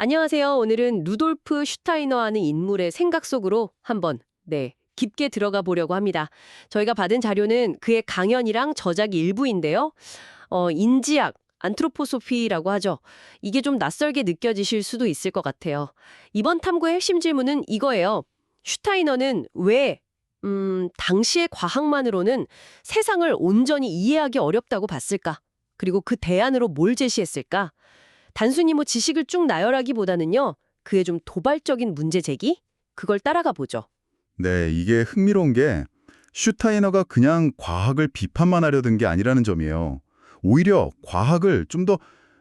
안녕하세요. 오늘은 루돌프 슈타이너 하는 인물의 생각 속으로 한번 네, 깊게 들어가 보려고 합니다. 저희가 받은 자료는 그의 강연이랑 저작 일부인데요. 어, 인지학, 안트로포소피라고 하죠. 이게 좀 낯설게 느껴지실 수도 있을 것 같아요. 이번 탐구의 핵심 질문은 이거예요. 슈타이너는 왜 음, 당시의 과학만으로는 세상을 온전히 이해하기 어렵다고 봤을까? 그리고 그 대안으로 뭘 제시했을까? 단순히 뭐 지식을 쭉 나열하기보다는요. 그의 좀 도발적인 문제 제기? 그걸 따라가 보죠. 네, 이게 흥미로운 게 슈타이너가 그냥 과학을 비판만 하려던 게 아니라는 점이에요. 오히려 과학을 좀 더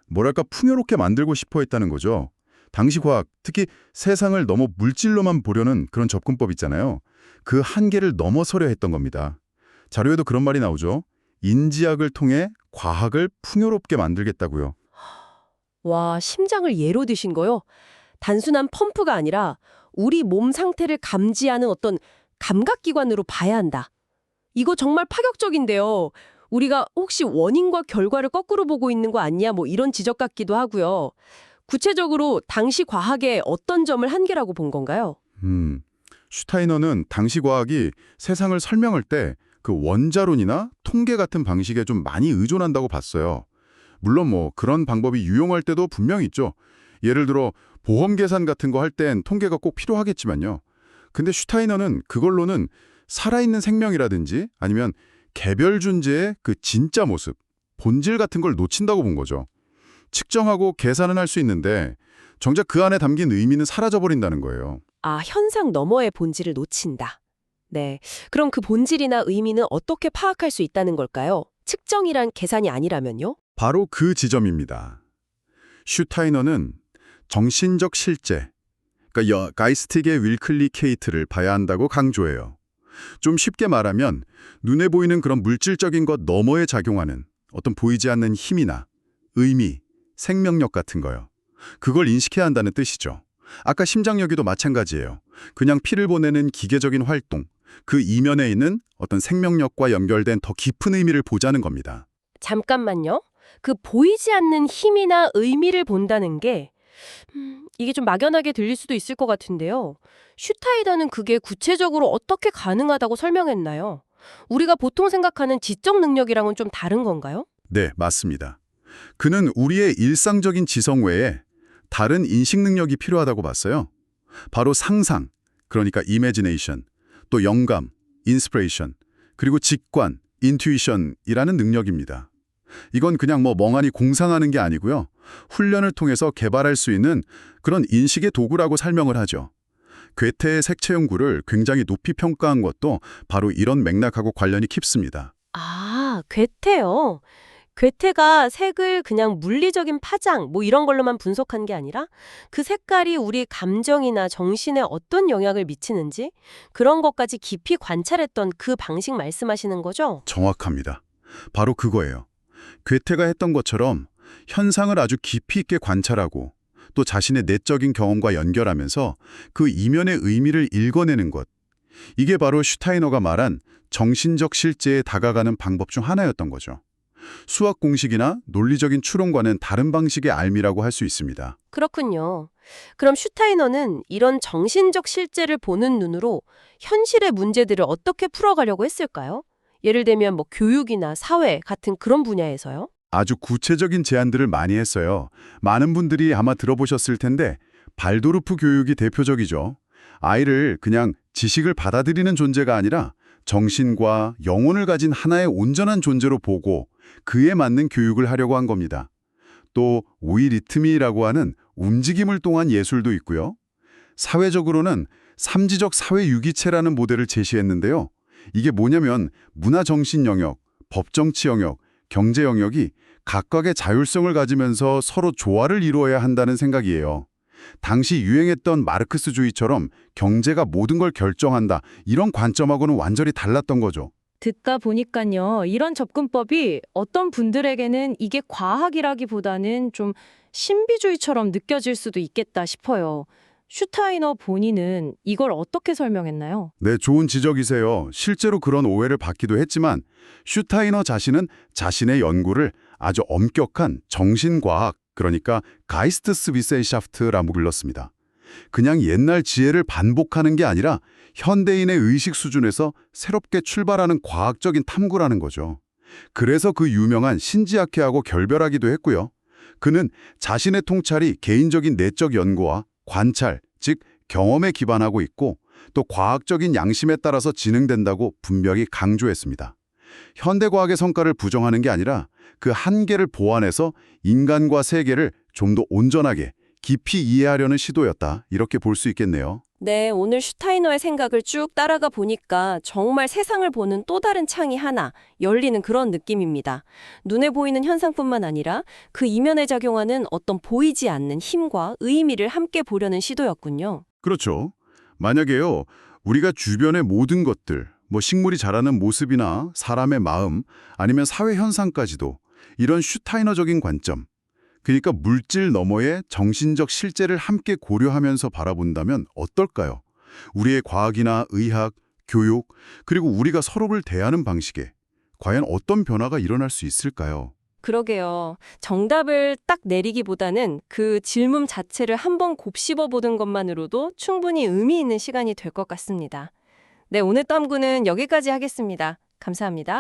뭐랄까 풍요롭게 만들고 싶어 했다는 거죠. 당시 과학, 특히 세상을 너무 물질로만 보려는 그런 접근법 있잖아요. 그 한계를 넘어서려 했던 겁니다. 자료에도 그런 말이 나오죠. 인지학을 통해 과학을 풍요롭게 만들겠다고요. 와, 심장을 예로 드신 거요? 단순한 펌프가 아니라 우리 몸 상태를 감지하는 어떤 감각기관으로 봐야 한다. 이거 정말 파격적인데요. 우리가 혹시 원인과 결과를 거꾸로 보고 있는 거 아니야? 뭐 이런 지적 같기도 하고요. 구체적으로 당시 과학의 어떤 점을 한계라고 본 건가요? 음, 슈타이너는 당시 과학이 세상을 설명할 때 그 원자론이나 통계 같은 방식에 좀 많이 의존한다고 봤어요. 물론 뭐 그런 방법이 유용할 때도 분명히 있죠. 예를 들어 보험 계산 같은 거 할 땐 통계가 꼭 필요하겠지만요. 근데 슈타이너는 그걸로는 살아있는 생명이라든지 아니면 개별 존재의 그 진짜 모습, 본질 같은 걸 놓친다고 본 거죠. 측정하고 계산은 할 수 있는데 정작 그 안에 담긴 의미는 사라져버린다는 거예요. 아, 현상 너머의 본질을 놓친다. 네. 그럼 그 본질이나 의미는 어떻게 파악할 수 있다는 걸까요? 측정이란 계산이 아니라면요? 바로 그 지점입니다. 슈타이너는 정신적 실제, 그러니까 여, 가이스틱의 윌클리 케이트를 봐야 한다고 강조해요. 좀 쉽게 말하면 눈에 보이는 그런 물질적인 것 너머에 작용하는 어떤 보이지 않는 힘이나 의미, 생명력 같은 거요. 그걸 인식해야 한다는 뜻이죠. 아까 심장여기도 마찬가지예요. 그냥 피를 보내는 기계적인 활동, 그 이면에 있는 어떤 생명력과 연결된 더 깊은 의미를 보자는 겁니다. 잠깐만요. 그 보이지 않는 힘이나 의미를 본다는 게 음, 이게 좀 막연하게 들릴 수도 있을 것 같은데요. 슈타이더는 그게 구체적으로 어떻게 가능하다고 설명했나요? 우리가 보통 생각하는 지적 능력이랑은 좀 다른 건가요? 네, 맞습니다. 그는 우리의 일상적인 지성 외에 다른 인식 능력이 필요하다고 봤어요. 바로 상상, 그러니까 imagination, 또 영감, inspiration, 그리고 직관, intuition이라는 능력입니다. 이건 그냥 뭐 멍하니 공상하는 게 아니고요. 훈련을 통해서 개발할 수 있는 그런 인식의 도구라고 설명을 하죠. 괴테의 색채 연구를 굉장히 높이 평가한 것도 바로 이런 맥락하고 관련이 깊습니다. 아, 괴테요. 괴테가 색을 그냥 물리적인 파장 뭐 이런 걸로만 분석한 게 아니라 그 색깔이 우리 감정이나 정신에 어떤 영향을 미치는지 그런 것까지 깊이 관찰했던 그 방식 말씀하시는 거죠? 정확합니다. 바로 그거예요. 괴테가 했던 것처럼 현상을 아주 깊이 있게 관찰하고 또 자신의 내적인 경험과 연결하면서 그 이면의 의미를 읽어내는 것. 이게 바로 슈타이너가 말한 정신적 실제에 다가가는 방법 중 하나였던 거죠. 수학 공식이나 논리적인 추론과는 다른 방식의 알미라고 할 수 있습니다. 그렇군요. 그럼 슈타이너는 이런 정신적 실제를 보는 눈으로 현실의 문제들을 어떻게 풀어가려고 했을까요? 예를 들면 뭐 교육이나 사회 같은 그런 분야에서요? 아주 구체적인 제안들을 많이 했어요. 많은 분들이 아마 들어보셨을 텐데 발도르프 교육이 대표적이죠. 아이를 그냥 지식을 받아들이는 존재가 아니라 정신과 영혼을 가진 하나의 온전한 존재로 보고 그에 맞는 교육을 하려고 한 겁니다. 또 오이 리트미라고 하는 움직임을 통한 예술도 있고요. 사회적으로는 삼지적 사회 유기체라는 모델을 제시했는데요. 이게 뭐냐면 문화 정신 영역, 법 정치 영역, 경제 영역이 각각의 자율성을 가지면서 서로 조화를 이루어야 한다는 생각이에요. 당시 유행했던 마르크스주의처럼 경제가 모든 걸 결정한다 이런 관점하고는 완전히 달랐던 거죠. 듣다 보니까요, 이런 접근법이 어떤 분들에게는 이게 과학이라기보다는 좀 신비주의처럼 느껴질 수도 있겠다 싶어요. 슈타이너 본인은 이걸 어떻게 설명했나요? 네, 좋은 지적이세요. 실제로 그런 오해를 받기도 했지만 슈타이너 자신은 자신의 연구를 아주 엄격한 정신과학, 그러니까 가이스트스비센샤프트라고 불렀습니다. 그냥 옛날 지혜를 반복하는 게 아니라 현대인의 의식 수준에서 새롭게 출발하는 과학적인 탐구라는 거죠. 그래서 그 유명한 신지학회하고 결별하기도 했고요. 그는 자신의 통찰이 개인적인 내적 연구와 관찰, 즉 경험에 기반하고 있고 또 과학적인 양심에 따라서 진행된다고 분명히 강조했습니다. 현대과학의 성과를 부정하는 게 아니라 그 한계를 보완해서 인간과 세계를 좀 더 온전하게 깊이 이해하려는 시도였다. 이렇게 볼 수 있겠네요. 네, 오늘 슈타이너의 생각을 쭉 따라가 보니까 정말 세상을 보는 또 다른 창이 하나 열리는 그런 느낌입니다. 눈에 보이는 현상뿐만 아니라 그 이면에 작용하는 어떤 보이지 않는 힘과 의미를 함께 보려는 시도였군요. 그렇죠. 만약에요, 우리가 주변의 모든 것들, 뭐 식물이 자라는 모습이나 사람의 마음, 아니면 사회 현상까지도 이런 슈타이너적인 관점, 그러니까 물질 너머의 정신적 실제를 함께 고려하면서 바라본다면 어떨까요? 우리의 과학이나 의학, 교육, 그리고 우리가 서로를 대하는 방식에 과연 어떤 변화가 일어날 수 있을까요? 그러게요. 정답을 딱 내리기보다는 그 질문 자체를 한번 곱씹어 보는 것만으로도 충분히 의미 있는 시간이 될 것 같습니다. 네, 오늘 탐구는 여기까지 하겠습니다. 감사합니다.